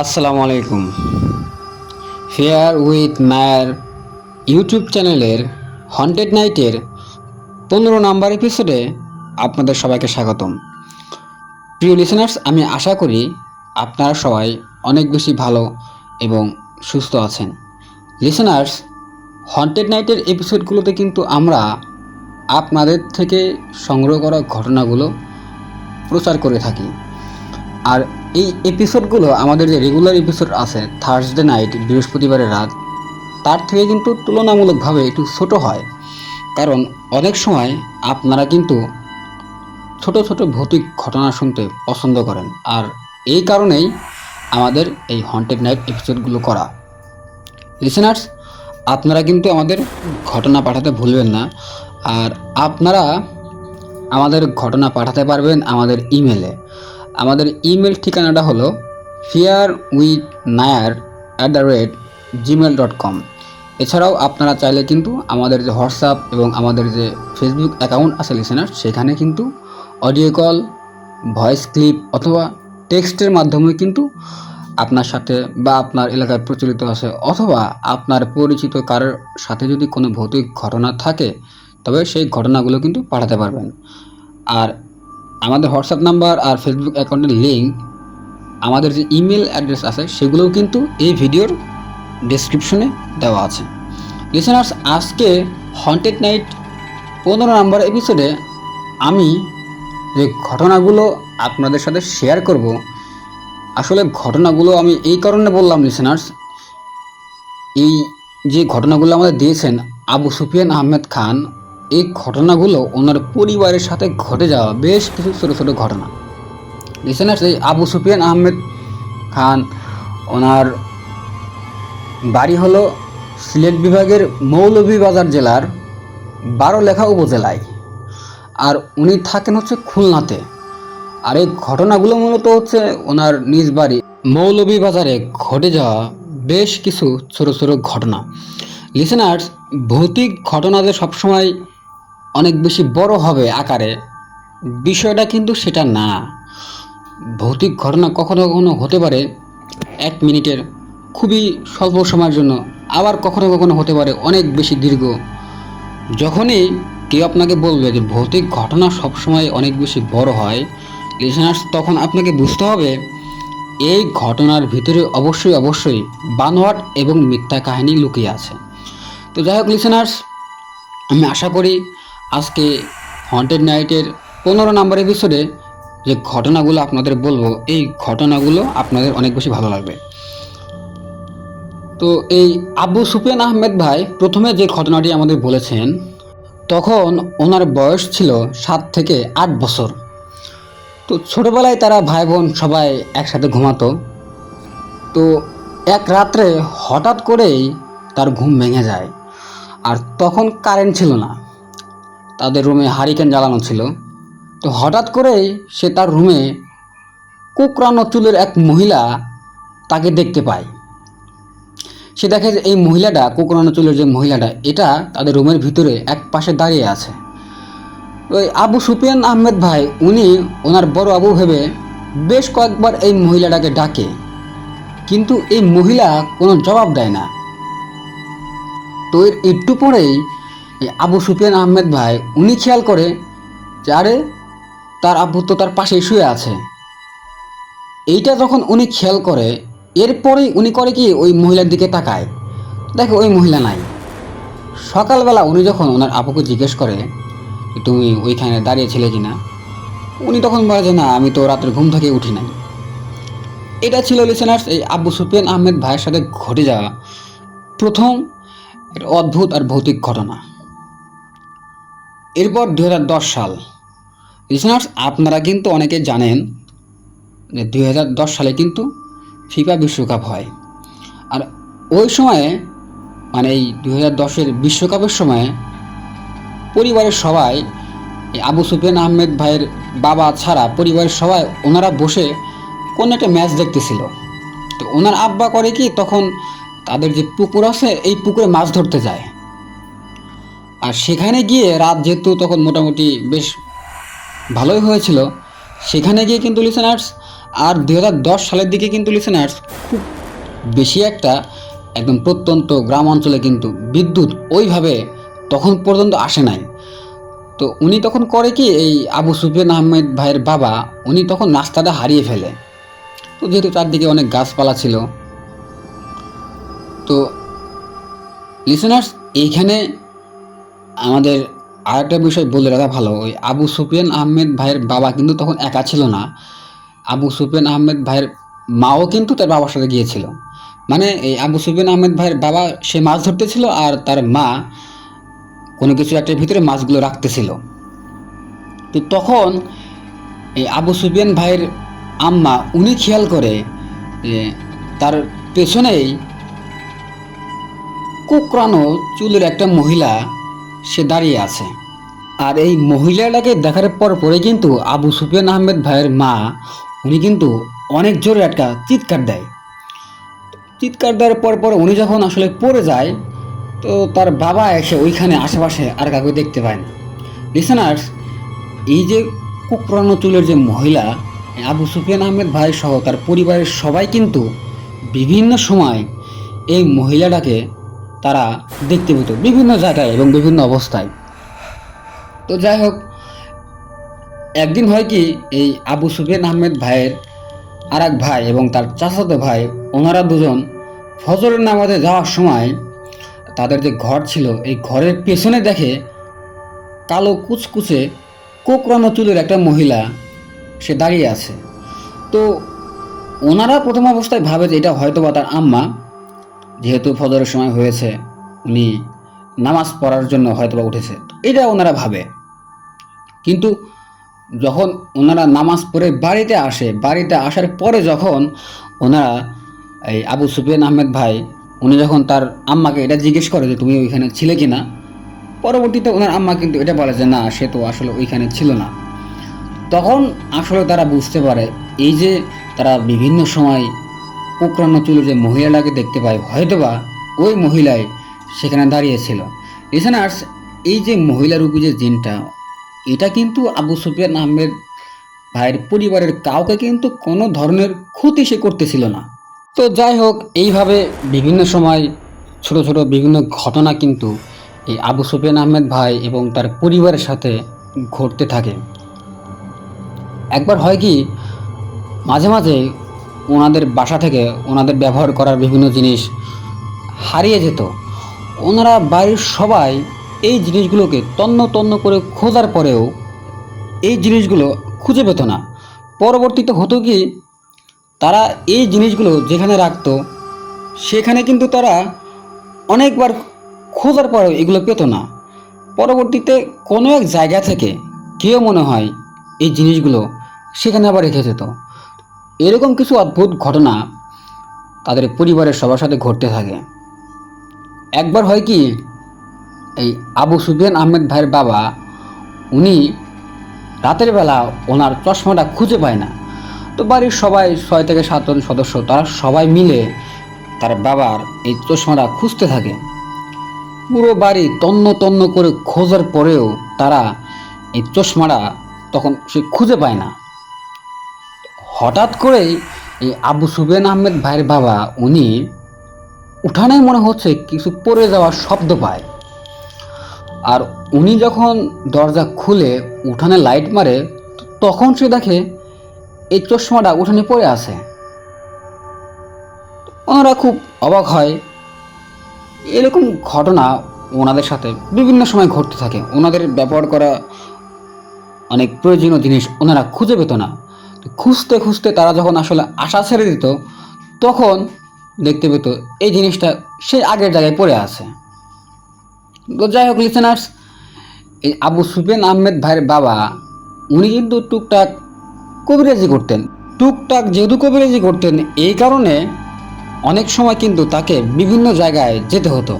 আসসালামু আলাইকুম। Fear with মায়ার ইউটিউব চ্যানেলের হন্টেড নাইটের পনেরো নাম্বার এপিসোডে আপনাদের সবাইকে স্বাগতম। প্রিয় লিসেনার্স আমি আশা করি আপনারা সবাই অনেক বেশি ভালো এবং সুস্থ আছেন। লিসেনার্স হন্টেড নাইটের এপিসোডগুলোতে কিন্তু আমরা আপনাদের থেকে সংগ্রহ করা ঘটনাগুলো প্রচার করে থাকি। আর এই এপিসোডগুলো আমাদের যে রেগুলার এপিসোড আছে থার্সডে নাইট বৃহস্পতিবারের রাত, তার থেকে কিন্তু তুলনামূলকভাবে একটু ছোট হয়। কারণ অনেক সময় আপনারা কিন্তু ছোট ছোট ভৌতিক ঘটনা শুনতে পছন্দ করেন। আর এই কারণেই আমাদের এই হন্টেড নাইট এপিসোডগুলো করা। লিসেনার্স আপনারা কিন্তু আমাদের ঘটনা পাঠাতে ভুলবেন না। আর আপনারা আমাদের ঘটনা পাঠাতে পারবেন আমাদের ইমেলে আমাদের ইমেল ঠিকানাটা হলো fear with Nayar at the rate Gmail dot com এছাড়াও আপনারা চাইলে কিন্তু আমাদের যে হোয়াটসঅ্যাপ এবং আমাদের যে ফেসবুক অ্যাকাউন্ট আছে লিসেনার সেখানে কিন্তু অডিও কল ভয়েস ক্লিপ অথবা টেক্সটের মাধ্যমে কিন্তু আপনার সাথে বা আপনার এলাকায় প্রচলিত আছে অথবা আপনার পরিচিত কারোর সাথে যদি কোনো ভৌতিক ঘটনা থাকে, তবে সেই ঘটনাগুলো কিন্তু পাঠাতে পারবেন। আর আমাদের হোয়াটসঅ্যাপ নাম্বার আর ফেসবুক অ্যাকাউন্টের লিঙ্ক আমাদের যে ইমেল অ্যাড্রেস আছে, সেগুলোও কিন্তু এই ভিডিওর ডেসক্রিপশনে দেওয়া আছে। লিসেনার্স আজকে হন্টেড নাইট পনেরো নম্বর এপিসোডে আমি যে ঘটনাগুলো আপনাদের সাথে শেয়ার করব, আসলে ঘটনাগুলো আমি এই কারণে বললাম লিসেনার্স এই যে ঘটনাগুলো আমাদের দিয়েছেন আবু সুফিয়ান আহমেদ খান এই ঘটনাগুলো ওনার পরিবারের সাথে ঘটে যাওয়া বেশ কিছু ছোটো ছোটো ঘটনা। লিসেনার্স এই আবু সুফিয়ান আহমেদ খান, ওনার বাড়ি হলো সিলেট বিভাগের মৌলভীবাজার জেলার বারোলেখা উপজেলায়। আর উনি থাকেন হচ্ছে খুলনাতে। আর এই ঘটনাগুলো মূলত হচ্ছে ওনার নিজ বাড়ি মৌলভীবাজারে ঘটে যাওয়া বেশ কিছু ছোট ছোট ঘটনা। লিসেনার্স ভৌতিক ঘটনা যে সবসময় অনেক বেশি বড় হবে আকারে। বিষয়টা কিন্তু সেটা না। ভৌতিক ঘটনা কখনো কখনো হতে পারে এক মিনিটের। খুবই স্বল্প সময়ের জন্য আবার কখনো কখনো হতে পারে অনেক বেশি দীর্ঘ। যখনই কেউ আপনাকে বলবে যে ভৌতিক ঘটনা সবসময় অনেক বেশি বড় হয় লিসেনার্স তখন আপনাকে বুঝতে হবে এই ঘটনার ভিতরে অবশ্যই অবশ্যই বানোয়াট এবং মিথ্যা কাহিনী লুকিয়ে আছে। তো যাই হোক লিসেনার্স আমি আশা করি আজকে হন্টেড নাইটের পনেরো নম্বর এপিসোডে যে ঘটনাগুলো আপনাদের বলব, এই ঘটনাগুলো আপনাদের অনেক বেশি ভালো লাগবে। তো এই আবু সুফিয়ান আহমেদ ভাই প্রথমে যে ঘটনাটি আমাদের বলেছেন, তখন ওনার বয়স ছিল সাত থেকে আট বছর। তো ছোটোবেলায় তারা ভাই বোন সবাই একসাথে ঘুমাতো। তো এক রাত্রে হঠাৎ করেই তার ঘুম ভেঙে যায়। আর তখন কারেন্ট ছিল না। তাদের রুমে হারিকেন জ্বালানো ছিল। তো হঠাৎ করেই সে তার রুমে কুকরানো চুলের এক মহিলা তাকে দেখতে পায়। সে দেখে যে এই মহিলাটা কুকরানো চুলের যে মহিলাটা, এটা তাদের রুমের ভিতরে এক পাশে দাঁড়িয়ে আছে। ওই আবু সুফিয়ান আহমেদ ভাই, উনি ওনার বড় আবু ভেবে বেশ কয়েকবার এই মহিলাটাকে ডাকে। কিন্তু এই মহিলা কোনো জবাব দেয় না। তো এর একটু পরেই এই আবু সুফিয়ান আহমেদ ভাই, উনি খেয়াল করে যে, আরে, তার আব্বু তো তার পাশেই শুয়ে আছে। এইটা যখন উনি খেয়াল করে, এরপরেই উনি করে কি, ওই মহিলার দিকে তাকায়। দেখো ওই মহিলা নাই। সকালবেলা উনি যখন ওনার আপুকে জিজ্ঞেস করে তুমি ওইখানে দাঁড়িয়েছিলে কি না উনি তখন বলে যে, না, আমি তো রাতের ঘুম থেকে উঠি নাই। এটা ছিল লিসেনার্স এই আব্বু সুফিয়ান আহমেদ ভাইয়ের সাথে ঘটে যাওয়া প্রথম অদ্ভুত আর ভৌতিক ঘটনা। এরপর দু হাজার দশ সাল। লিসেনার্স আপনারা কিন্তু অনেকে জানেন যে দু হাজার দশ সালে কিন্তু ফিফা বিশ্বকাপ হয়। আর ওই সময়ে মানে এই দু হাজার দশের বিশ্বকাপের সময়ে পরিবারের সবাই আবু সুফিয়ান আহমেদ ভাইয়ের বাবা ছাড়া পরিবারের সবাই ওনারা বসে কোন একটা ম্যাচ দেখতেছিল। তো ওনার আব্বা করে কি তখন তাদের যে পুকুর আছে, এই পুকুরে মাছ ধরতে যায়। আর সেখানে গিয়ে রাত যেহেতু তখন মোটামুটি বেশ ভালোই হয়েছিল, সেখানে গিয়ে কিন্তু লিসেনার্স আর দু হাজার দশ সালের দিকে কিন্তু লিসেনার্স খুব বেশি একটা একদম প্রত্যন্ত গ্রাম অঞ্চলে কিন্তু বিদ্যুৎ ওইভাবে তখন পর্যন্ত আসে নাই। তো উনি তখন করে কি এই আবু সুফিয়ান আহমেদ ভাইয়ের বাবা, উনি তখন রাস্তাটা হারিয়ে ফেলে। তো যেহেতু চারদিকে অনেক গাছপালা ছিল, তো লিসেনার্স এইখানে আমাদের আরেকটা বিষয় বলে রাখা ভালো, ওই আবু সুফিয়ান আহমেদ ভাইয়ের বাবা কিন্তু তখন একা ছিল না। আবু সুফিয়ান আহমেদ ভাইয়ের মাও কিন্তু তার বাবার সাথে গিয়েছিল। মানে এই আবু সুফিয়ান আহমেদ ভাইয়ের বাবা সে মাছ ধরতেছিল আর তার মা কোনো কিছু একটার ভিতরে মাছগুলো রাখতেছিল। তো তখন এই আবু সুফিয়ান ভাইয়ের আম্মা, উনি খেয়াল করে তার পেছনেই কুকরানো চুলের একটা মহিলা সে দাঁড়িয়ে আছে। আর এই মহিলাটাকে দেখার পর পরে কিন্তু আবু সুফিয়ান আহমেদ ভাইয়ের মা, উনি কিন্তু অনেক জোরে একটা চিৎকার দেয়। চিৎকার দেওয়ার পর পর উনি যখন আসলে পড়ে যায়, তো তার বাবা এসে ওইখানে আশেপাশে আর কাউকে দেখতে পায় না। লিসেনার্স এই যে কুকরানো চুলের যে মহিলা, আবু সুফিয়ান আহমেদ ভাই সহ তার পরিবারের সবাই কিন্তু বিভিন্ন সময় এই মহিলাটাকে তারা দেখতে পেত বিভিন্ন জায়গায় এবং বিভিন্ন অবস্থায়। তো যাই হোক, একদিন হয় কি, এই আবু সুফিয়ান আহমেদ ভাইয়ের আর এক ভাই এবং তার চাচাতো ভাই, ওনারা দুজন ফজরের নামাজে যাওয়ার সময় তাদের যে ঘর ছিল, এই ঘরের পেছনে দেখে কালো কুচকুচে কোকরানো চুলের একটা মহিলা সে দাঁড়িয়ে আছে। তো ওনারা প্রথম অবস্থায় ভাবে যে এটা হয়তো বা তার আম্মা যেহেতু ফজরের সময় হয়েছে, উনি নামাজ পড়ার জন্য হয়তো বা উঠেছে। এটা ওনারা ভাবে। কিন্তু যখন ওনারা নামাজ পড়ে বাড়িতে আসে, বাড়িতে আসার পরে যখন ওনারা এই আবু সুফিয়ান আহমেদ ভাই, উনি যখন তার আম্মাকে এটা জিজ্ঞেস করে যে, তুমি ওইখানে ছিলে কি না পরবর্তীতে ওনার আম্মা কিন্তু এটা বলে যে, না, সে তো আসলে ওইখানে ছিল না। তখন আসলে তারা বুঝতে পারে, এই যে তারা বিভিন্ন সময় কোকরানো চুলে যে মহিলাটাকে দেখতে পায় হয়তোবা ওই মহিলাই সেখানে দাঁড়িয়েছিল লিসেনার্স এই যে মহিলা রূপী যে জিনটা, এটা কিন্তু আবু সুফিয়ান আহমেদ ভাইয়ের পরিবারের কাউকে কিন্তু কোনো ধরনের ক্ষতি সে করতেছিল না। তো যাই হোক, এইভাবে বিভিন্ন সময় ছোট ছোট বিভিন্ন ঘটনা কিন্তু এই আবু সুফিয়ান আহমেদ ভাই এবং তার পরিবারের সাথে ঘটতে থাকে। একবার হয় কি, মাঝে মাঝে ওনাদের বাসা থেকে ওনাদের ব্যবহার করার বিভিন্ন জিনিস হারিয়ে যেত। ওনারা বাড়ির সবাই এই জিনিসগুলোকে তন্ন তন্ন করে খোঁজার পরেও এই জিনিসগুলো খুঁজে পেত না। পরবর্তীতে হতো কি, তারা এই জিনিসগুলো যেখানে রাখতো, সেখানে কিন্তু তারা অনেকবার খোঁজার পরেও এগুলো পেত না। পরবর্তীতে কোনো এক জায়গা থেকে কেউ মনে হয় এই জিনিসগুলো সেখানে আবার রেখে যেত। এরকম কিছু অদ্ভুত ঘটনা তাদের পরিবারের সবার সাথে ঘটতে থাকে। একবার হয় কি, এই আবু সুফিয়ান আহমেদ ভাইয়ের বাবা, উনি রাতের বেলা ওনার চশমাটা খুঁজে পায় না। তো বাড়ির সবাই ছয় থেকে সাতজন সদস্য, তারা সবাই মিলে তার বাবার এই চশমাটা খুঁজতে থাকে। পুরো বাড়ি তন্ন তন্ন করে খোঁজার পরেও তারা এই চশমাটা তখন সে খুঁজে পায় না। হঠাৎ করেই এই আবু সুবেন আহমেদ ভাইয়ের বাবা, উনি উঠানে মনে হচ্ছে কিছু পড়ে যাওয়ার শব্দ পায়। আর উনি যখন দরজা খুলে উঠানে লাইট মারে, তখন সে দেখে এই চশমাটা উঠানে পড়ে আছে। ওনারা খুব অবাক হয়। এরকম ঘটনা ওনাদের সাথে বিভিন্ন সময় ঘটতে থাকে। ওনাদের ব্যবহার করা অনেক প্রয়োজনীয় জিনিস ওনারা খুঁজে পেত না। খুঁজতে খুঁজতে তারা যখন আসলে আশা ছেড়ে দিত, তখন দেখতে পেত এই জিনিসটা সেই আগের জায়গায় পড়ে আছে। তো যাই হোক লিসেনার্স এই আবু সুফিয়ান আহমেদ ভাইয়ের বাবা, উনি কিন্তু টুকটাক কবিরাজি করতেন। টুকটাক যেহেতু কবিরাজি করতেন, এই কারণে অনেক সময় কিন্তু তাকে বিভিন্ন জায়গায় যেতে হতো,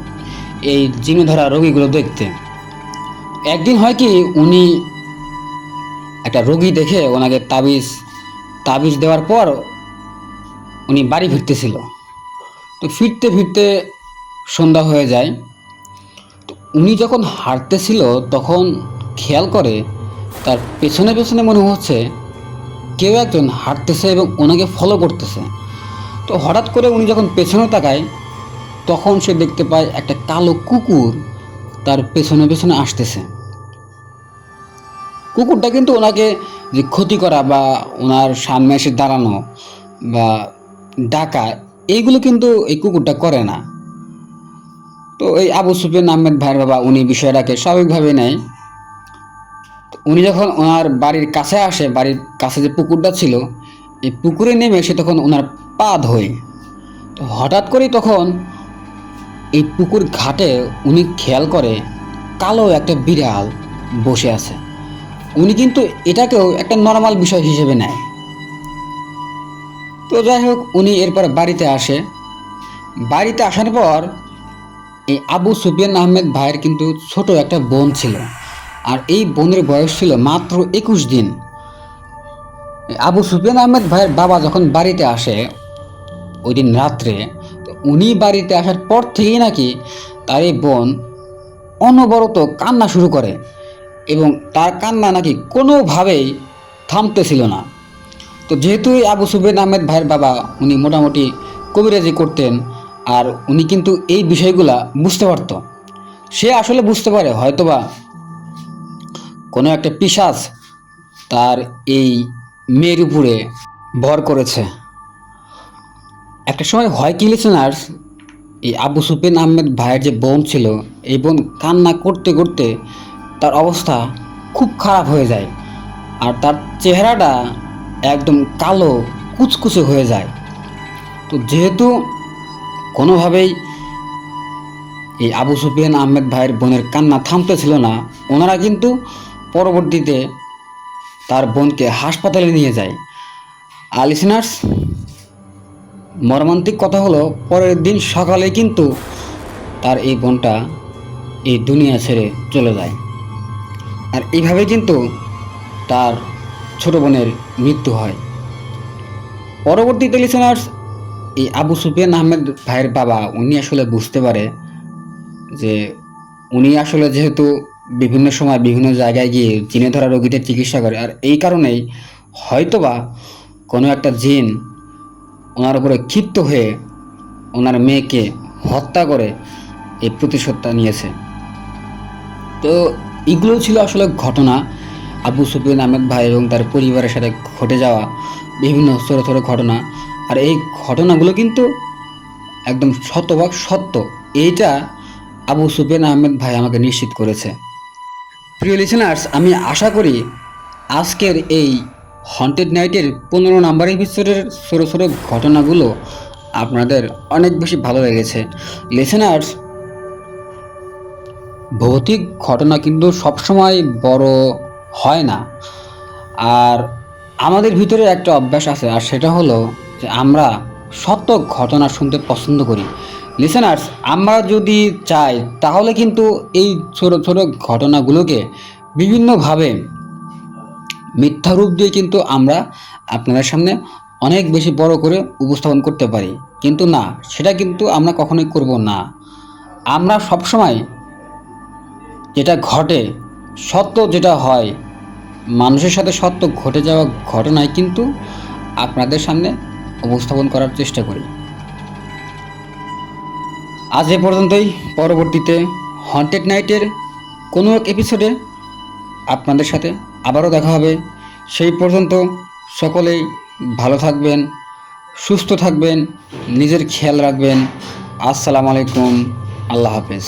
এই জিনে ধরা রোগীগুলো দেখতে। একদিন হয় কি, উনি একটা রোগী দেখে ওনাকে তাবিজ তাবিজ দেওয়ার পর উনি বাড়ি ফিরতেছিল। তো ফিরতে ফিরতে সন্ধ্যা হয়ে যায়। তো উনি যখন হাঁটতেছিল তখন খেয়াল করে তার পেছনে পেছনে মনে হচ্ছে কেউ একজন হাঁটতেছে এবং ওনাকে ফলো করতেছে। তো হঠাৎ করে উনি যখন পেছনে তাকায়, তখন সে দেখতে পায় একটা কালো কুকুর তার পেছনে পেছনে আসতেছে। কুকুরটা কিন্তু ওনাকে যে ক্ষতি করা বা ওনার সামনে এসে দাঁড়ানো বা ডাকা, এইগুলো কিন্তু এই কুকুরটা করে না। তো এই আবু সুফিয়ান আহমেদ ভাইয়ের বাবা উনি বিষয়টাকে স্বাভাবিকভাবে নেয়। উনি যখন ওনার বাড়ির কাছে আসে, বাড়ির কাছে যে পুকুরটা ছিল, এই পুকুরে নেমে সে তখন ওনার পা ধোয়। তো হঠাৎ করেই তখন এই পুকুর ঘাটে উনি খেয়াল করে, কালো একটা বিড়াল বসে আছে। উনি কিন্তু এটাকেও একটা নর্মাল বিষয় হিসেবে নেয়। তো যাই হোক, উনি এরপর বাড়িতে আসে। বাড়িতে আসার পর এই আবু সুফিয়ান আহমেদ ভাইয়ের কিন্তু ছোট একটা বোন ছিল। আর এই বোনের বয়স ছিল মাত্র একুশ দিন। আবু সুফিয়ান আহমেদ ভাইয়ের বাবা যখন বাড়িতে আসে ওই দিন রাত্রে উনি বাড়িতে আসার পর থেকেই নাকি তার এই বোন অনবরত কান্না শুরু করে। এবং তার কান্না নাকি কোনোভাবেই থামতেছিল না। তো যেহেতু আবু সুফিয়ান আহমেদ ভাইয়ের বাবা, উনি মোটামুটি কবিরাজি করতেন আর উনি কিন্তু এই বিষয়গুলা বুঝতে পারত। সে আসলে বুঝতে পারে, হয়তোবা কোনো একটা পিসাজ তার এই মেয়ের উপরে ভর করেছে। একটা সময় হয় কি লিসেনার্স এই আবু সুফিয়ান আহমেদ ভাইয়ের যে বোন ছিল, এই বোন কান্না করতে করতে তার অবস্থা খুব খারাপ হয়ে যায় আর তার চেহারাটা একদম কালো, কুচকুচে হয়ে যায়। তো যেহেতু কোনোভাবেই এই আবু সুফিয়ান আহমেদ ভাইয়ের বোনের কান্না থামতে ছিল না, ওনারা কিন্তু পরবর্তীতে তার বোনকে হাসপাতালে নিয়ে যায়। আর লিসেনার্স মর্মান্তিক কথা হলো পরের দিন সকালে কিন্তু তার এই বোনটা এই দুনিয়া ছেড়ে চলে যায়। আর এইভাবে কিন্তু তার ছোট বোনের মৃত্যু হয়। পরবর্তীতে লিসেনার্স এই আবু সুফিয়ান আহমেদ ভাইয়ের বাবা, উনি আসলে বুঝতে পারে যে উনি আসলে যেহেতু বিভিন্ন সময় বিভিন্ন জায়গায় গিয়ে জিনে ধরা রোগীদের চিকিৎসা করে, আর এই কারণেই হয়তোবা কোনো একটা জিন ওনার উপরে ক্ষিপ্ত হয়ে ওনার মেয়েকে হত্যা করে এই প্রতিশোধটা নিয়েছে। তো এগুলো ছিল আসলে ঘটনা। আবু সুফিয়ান আহমেদ ভাই এবং তার পরিবারের সাথে ঘটে যাওয়া বিভিন্ন ছোটো ছোটো ঘটনা। আর এই ঘটনাগুলো কিন্তু একদম শতভাগ সত্য। এইটা আবু সুফিয়ান আহমেদ ভাই আমাকে নিশ্চিত করেছে। প্রিয় লিসেনার্স আমি আশা করি আজকের এই হন্টেড নাইটের পনেরো নাম্বার এপিসোডের ছোটো ছোটো ঘটনাগুলো আপনাদের অনেক বেশি ভালো লেগেছে। লিসেনার্স ভৌতিক ঘটনা কিন্তু সবসময় বড় হয় না। আর আমাদের ভিতরে একটা অভ্যাস আছে, আর সেটা হলো যে আমরা সত্য ঘটনা শুনতে পছন্দ করি। লিসেনার্স আমরা যদি চাই, তাহলে কিন্তু এই ছোটো ছোটো ঘটনাগুলোকে বিভিন্নভাবে মিথ্যা রূপ দিয়ে কিন্তু আমরা আপনাদের সামনে অনেক বেশি বড় করে উপস্থাপন করতে পারি। কিন্তু না, সেটা কিন্তু আমরা কখনোই করব না। আমরা সবসময় যেটা ঘটে, সত্য যেটা হয়, মানুষের সাথে সত্য ঘটে যাওয়া ঘটনায় কিন্তু আপনাদের সামনে উপস্থাপন করার চেষ্টা করি। আজ এ পর্যন্তই। পরবর্তীতে হন্টেড নাইটের কোনো এক এপিসোডে আপনাদের সাথে আবারও দেখা হবে। সেই পর্যন্ত সকলেই ভালো থাকবেন, সুস্থ থাকবেন, নিজের খেয়াল রাখবেন। আসসালামু আলাইকুম। আল্লাহ হাফেজ।